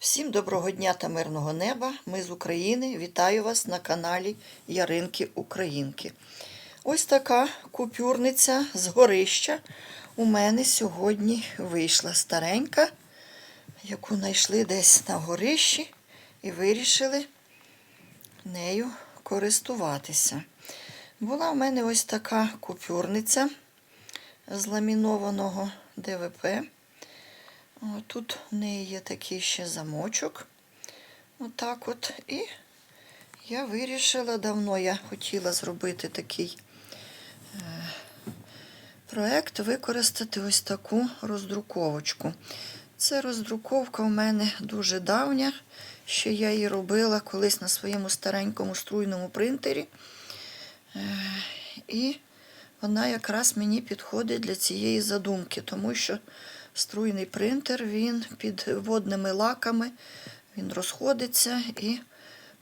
Всім доброго дня та мирного неба. Ми з України. Вітаю вас на каналі Яринки Українки. Ось така купюрниця з горища у мене сьогодні вийшла старенька, яку знайшли десь на горищі і вирішили нею користуватися. Була в мене ось така купюрниця з ламінованого ДВП. Тут в неї є такий ще замочок. Отак от. І я вирішила давно, я хотіла зробити такий е, проект, використати ось таку роздруковочку. Це роздруковка у мене дуже давня. Ще я її робила колись на своєму старенькому струйному принтері. Е, І вона якраз мені підходить для цієї задумки, тому що струйний принтер, він під водними лаками, він розходиться і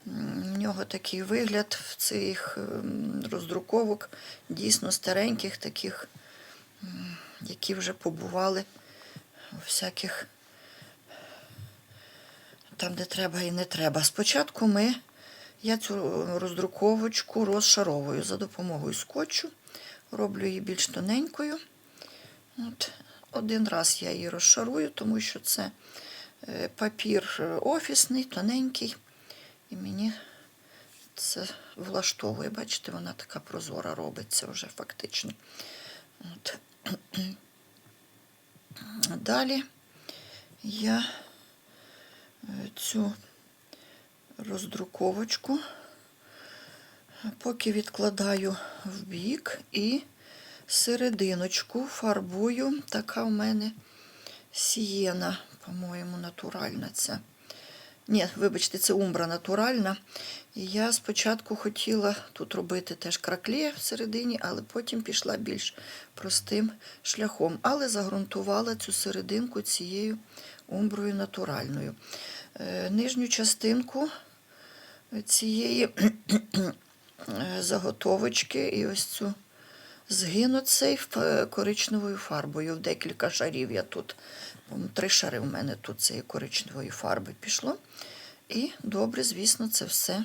в нього такий вигляд в цих роздруковок дійсно стареньких, таких, які вже побували у всяких там, де треба і не треба. Спочатку ми, я цю роздруковочку розшаровую за допомогою скотчу, роблю її більш тоненькою. От. Один раз я її розшарую, тому що це е, папір е, офісний, тоненький. І мені це влаштовує. Бачите, вона така прозора робиться вже фактично. От. Далі я е, цю роздруковочку поки відкладаю в бік і серединочку фарбую. Така у мене сієна, по-моєму, натуральна ця. Ні, вибачте, це умбра натуральна. І я спочатку хотіла тут робити теж кракле всередині, але потім пішла більш простим шляхом. Але загрунтувала цю серединку цією умброю натуральною. Е, Нижню частинку цієї заготовочки і ось цю згину цей е, коричневою фарбою. В декілька шарів я тут. Три шари в мене тут цієї коричневої фарби пішло. І добре, звісно, це все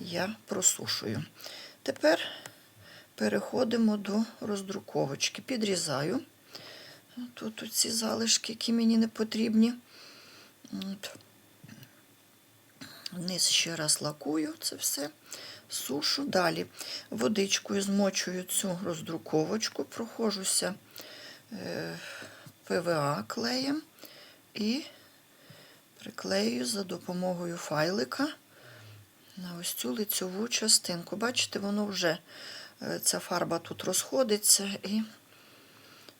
я просушую. Тепер переходимо до роздруковочки. Підрізаю тут ці залишки, які мені не потрібні. От. Вниз ще раз лакую це все сушу. Далі водичкою змочую цю роздруковочку, прохожуся е, ПВА клеєм і приклею за допомогою файлика на ось цю лицьову частинку. Бачите, воно вже е, ця фарба тут розходиться і,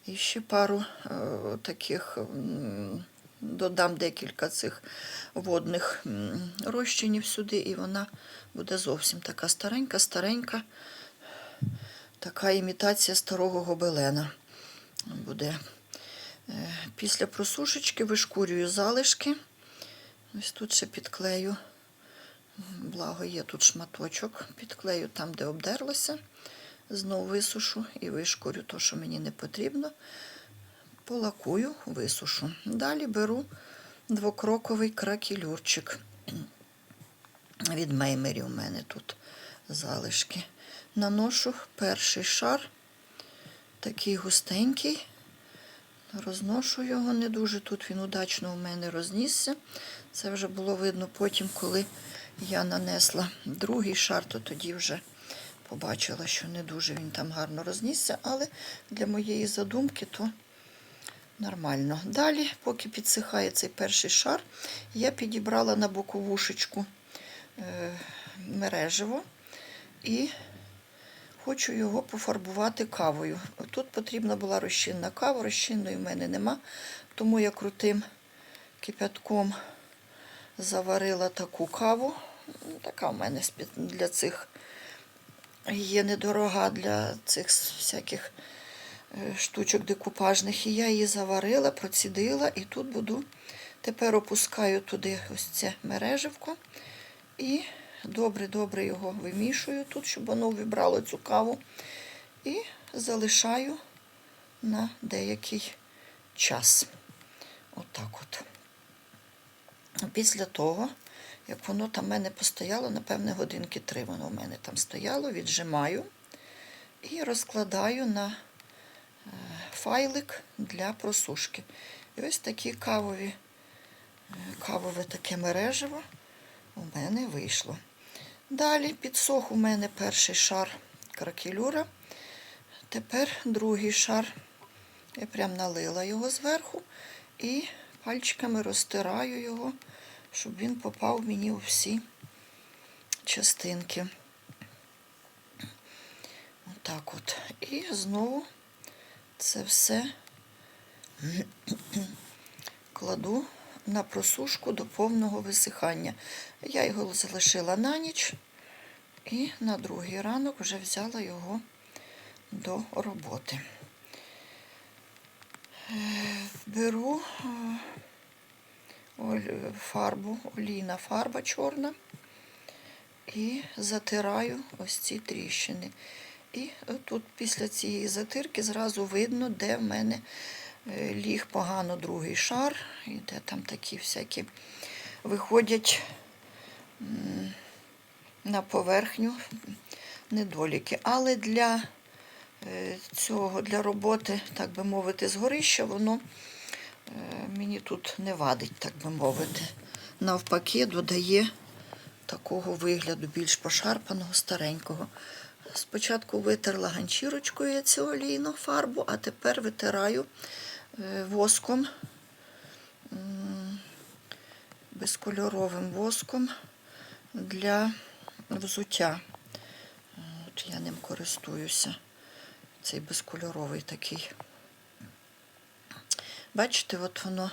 і ще пару е, таких. Додам декілька цих водних розчинів сюди, і вона буде зовсім така старенька, старенька, така імітація старого гобелена буде. Е, Після просушечки вишкурюю залишки. Ось тут ще підклею, благо є тут шматочок, підклею там, де обдерлося. Знову висушу і вишкурю те, що мені не потрібно. Полакую, висушу. Далі беру двокроковий кракелюрчик. Від меймері у мене тут залишки. Наношу перший шар, такий густенький. Розношу його не дуже. Тут він удачно у мене рознісся. Це вже було видно потім, коли я нанесла другий шар, то тоді вже побачила, що не дуже він там гарно рознісся, але для моєї задумки то нормально. Далі, поки підсихає цей перший шар, я підібрала на боковушечку е, мережево і хочу його пофарбувати кавою. Тут потрібна була розчинна кава, розчинної в мене нема, тому я крутим кипятком заварила таку каву. Така в мене для цих є недорога для цих всяких штучок декупажних. І я її заварила, процідила, і тут буду тепер опускаю туди ось це мереживко і добре-добре його вимішую тут, щоб воно вибрало цю каву. І залишаю на деякий час. Отак от. після того, як воно там в мене постояло, напевне, годинки три воно в мене там стояло, віджимаю і розкладаю на е, файлик для просушки. І ось такі кавові, е, кавове таке мережево у мене вийшло. Далі підсох у мене перший шар кракелюра. Тепер другий шар. Я прям налила його зверху і пальчиками розтираю його, щоб він попав мені у всі частинки. Отак от. І знову це все кладу на просушку до повного висихання. Я його залишила на ніч і на другий ранок вже взяла його до роботи. Е, Беру е, фарбу, олійна фарба чорна і затираю ось ці тріщини. І тут після цієї затирки зразу видно, де в мене е, ліг погано другий шар, і де там такі всякі виходять на поверхню недоліки. Але для е, цього, для роботи, так би мовити, згорища, воно е, мені тут не вадить, так би мовити. Навпаки, додає такого вигляду більш пошарпаного, старенького. Спочатку витерла ганчірочкою я цю олійну фарбу, а тепер витираю е, воском, безкольоровим воском для взуття. От я ним користуюся. Цей безкольоровий такий. Бачите, от воно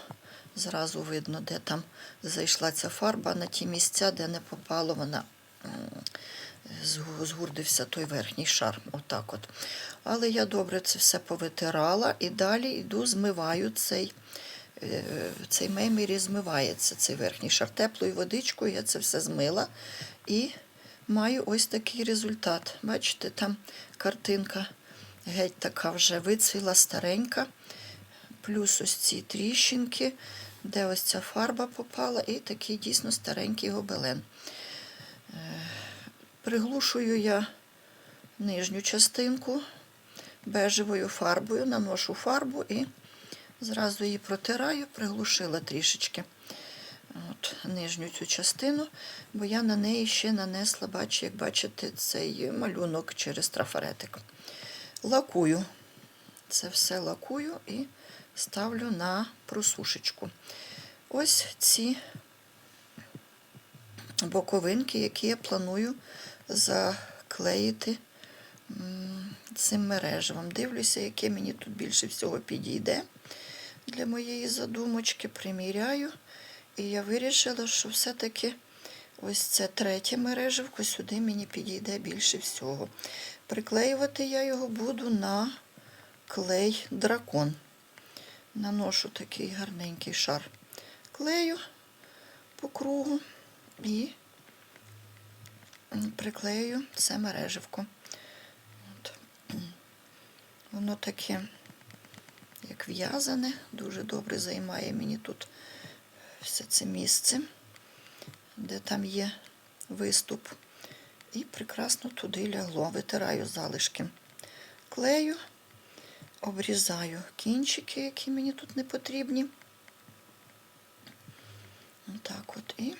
зразу видно, де там зайшла ця фарба на ті місця, де не попало вона. Згурдився той верхній шар. Отак от. Але я добре це все повитирала і далі йду, змиваю цей, е, цей меймері змивається, цей верхній шар. Теплою водичкою я це все змила і маю ось такий результат. Бачите, там картинка геть така вже вицвіла, старенька. Плюс ось ці тріщинки, де ось ця фарба попала, і такий дійсно старенький гобелен. Приглушую я нижню частинку бежевою фарбою, наношу фарбу і зразу її протираю, приглушила трішечки от, нижню цю частину, бо я на неї ще нанесла, бачу, як бачите, цей малюнок через трафаретик. Лакую. Це все лакую і ставлю на просушечку. Ось ці боковинки, які я планую заклеїти цим мережевом. Дивлюся, яке мені тут більше всього підійде для моєї задумочки. Приміряю. І я вирішила, що все-таки ось це третє мережевко сюди мені підійде більше всього. Приклеювати я його буду на клей дракон. Наношу такий гарненький шар клею по кругу і приклею це мереживко. От. Воно таке, як в'язане, дуже добре займає мені тут все це місце, де там є виступ. І прекрасно туди лягло. Витираю залишки клею, обрізаю кінчики, які мені тут не потрібні. Отак от і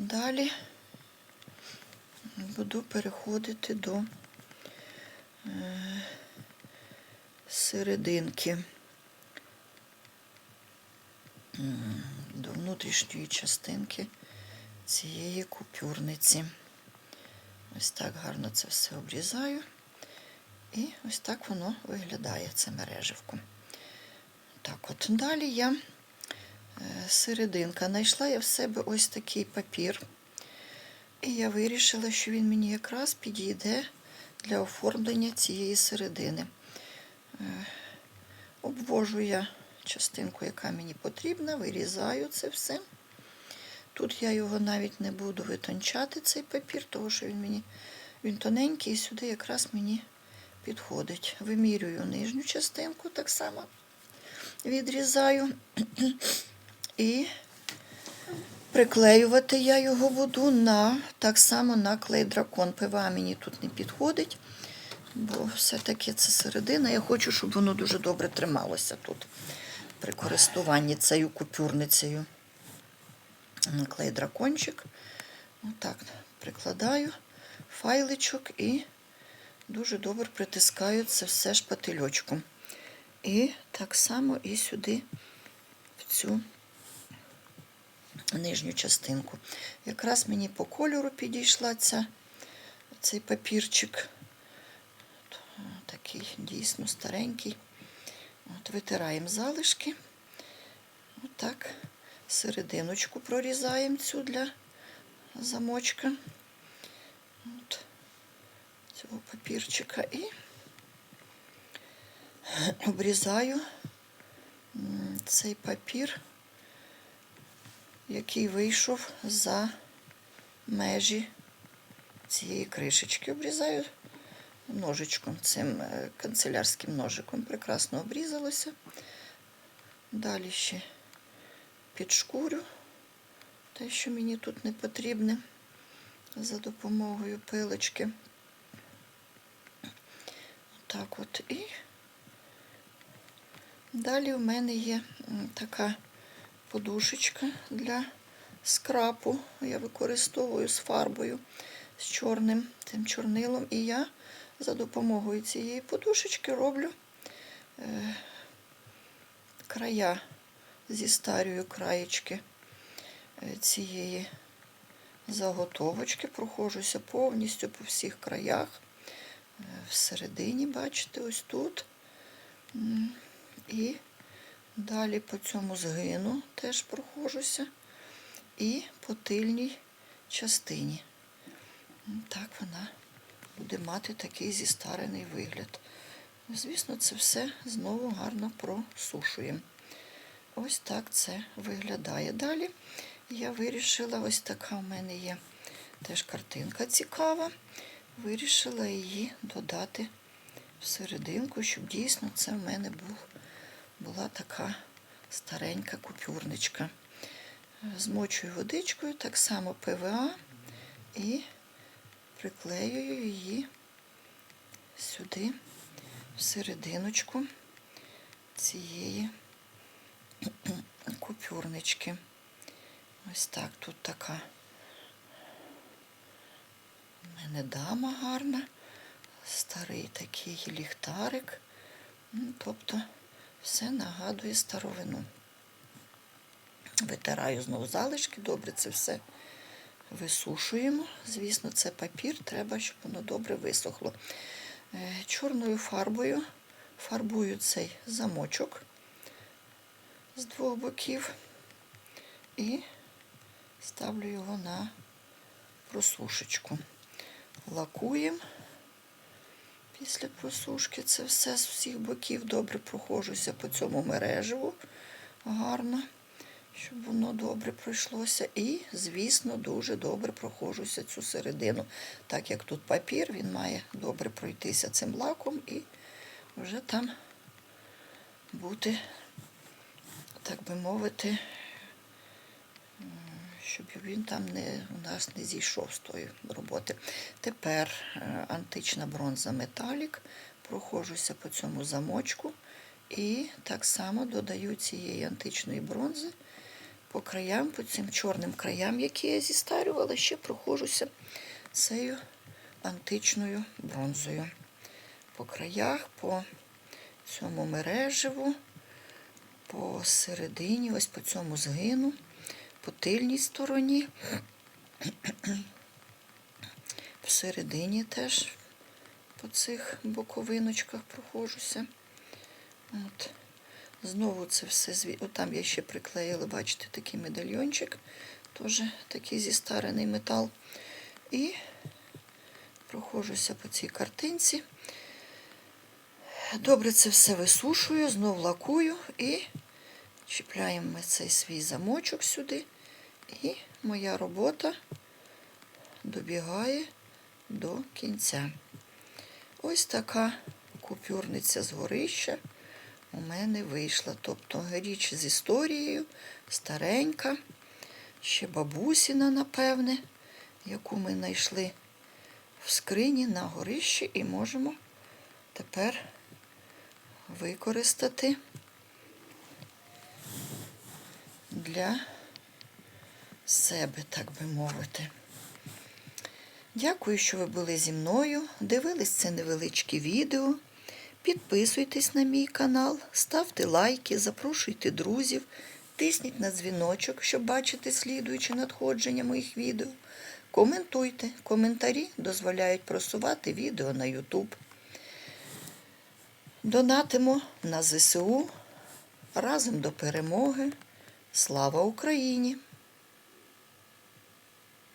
далі буду переходити до е, серединки, до внутрішньої частинки цієї купюрниці. Ось так гарно це все обрізаю. І ось так воно виглядає, це мереживко. Так, от далі я серединка. Знайшла я в себе ось такий папір. І я вирішила, що він мені якраз підійде для оформлення цієї середини. Е, Обвожу я частинку, яка мені потрібна, вирізаю це все. Тут я його навіть не буду витончати, цей папір, тому що він мені він тоненький і сюди якраз мені підходить. Вимірюю нижню частинку так само. відрізаю. І приклеювати я його буду на так само на клей дракон. ПВА мені тут не підходить, бо все-таки це середина. Я хочу, щоб воно дуже добре трималося тут при користуванні цією купюрницею. Клей дракончик. Отак прикладаю файличок і дуже добре притискаю це все шпательочком. І так само і сюди, в цю нижню частинку. Якраз мені по кольору підійшла ця, цей папірчик. Такий дійсно старенький. От, Витираємо залишки. Отак. Серединочку прорізаємо цю для замочка. От, цього папірчика і обрізаю цей папір, який вийшов за межі цієї кришечки. Обрізаю ножичком, цим е, канцелярським ножиком. Прекрасно обрізалося. Далі ще підшкурю те, що мені тут не потрібне за допомогою пилочки. Так от і далі в мене є така подушечка для скрапу. Я використовую з фарбою, з чорним тим чорнилом. І я за допомогою цієї подушечки роблю е, края, зістарюю краєчки е, цієї заготовочки, проходжуся повністю по всіх краях. Е, Всередині, бачите, ось тут. І далі по цьому згину теж проходжуся. І по тильній частині. Так вона буде мати такий зістарений вигляд. Звісно, це все знову гарно просушуємо. Ось так це виглядає. Далі я вирішила, ось така в мене є теж картинка цікава. Вирішила її додати всерединку, щоб дійсно це в мене був, була така старенька купюрничка. Змочую водичкою, так само ПВА і приклеюю її сюди, всерединочку цієї купюрнички. Ось так тут така у мене дама гарна, старий такий ліхтарик. Ну, Тобто все нагадує старовину. Витираю знову залишки, добре це все висушуємо. Звісно, це папір, треба, щоб воно добре висохло. Е, Чорною фарбою фарбую цей замочок з двох боків і ставлю його на просушечку. Лакуємо після просушки. Це все з всіх боків добре проходжуся по цьому мережеву гарно, щоб воно добре пройшлося. І, звісно, дуже добре проходжуся цю середину. Так як тут папір, він має добре пройтися цим лаком і вже там бути, так би мовити, щоб він там не, у нас не зійшов з тої роботи. Тепер е, антична бронза металік. Проходжуся по цьому замочку і так само додаю цієї античної бронзи по краям, по цим чорним краям, які я зістарювала, ще проходжуся цією античною бронзою. По краях, по цьому мереживу, по середині, ось по цьому згину по тильній стороні, всередині теж по цих боковиночках проходжуся. От. Знову це все зві... О, там я ще приклеїла, бачите, такий медальйончик, теж такий зістарений метал. І проходжуся по цій картинці. Добре це все висушую, знов лакую і чіпляємо ми цей свій замочок сюди. І моя робота добігає до кінця. Ось така купюрниця з горища у мене вийшла. Тобто річ з історією, старенька, ще бабусіна, напевне, яку ми знайшли в скрині на горищі і можемо тепер використати для себе, так би мовити. Дякую, що ви були зі мною. Дивились це невеличке відео. Підписуйтесь на мій канал, ставте лайки, запрошуйте друзів, тисніть на дзвіночок, щоб бачити слідуючі надходження моїх відео. Коментуйте. Коментарі дозволяють просувати відео на YouTube. Донатимо на ЗСУ разом до перемоги. Слава Україні!